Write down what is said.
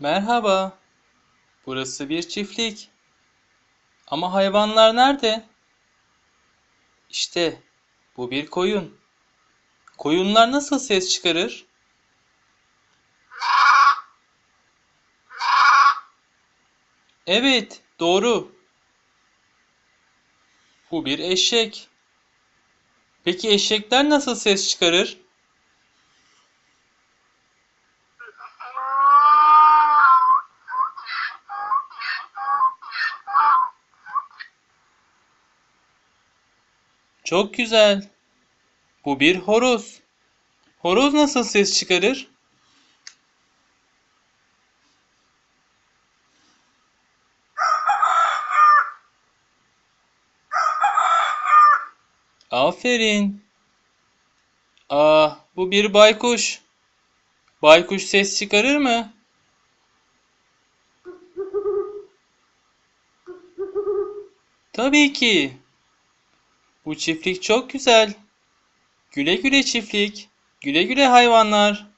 Merhaba. Burası bir çiftlik. Ama hayvanlar nerede? İşte bu bir koyun. Koyunlar nasıl ses çıkarır? Evet, doğru. Bu bir eşek. Peki eşekler nasıl ses çıkarır? Çok güzel. Bu bir horoz. Horoz nasıl ses çıkarır? Aferin. Aa, bu bir baykuş. Baykuş ses çıkarır mı? Tabii ki. Bu çiftlik çok güzel. Güle güle çiftlik. Güle güle hayvanlar.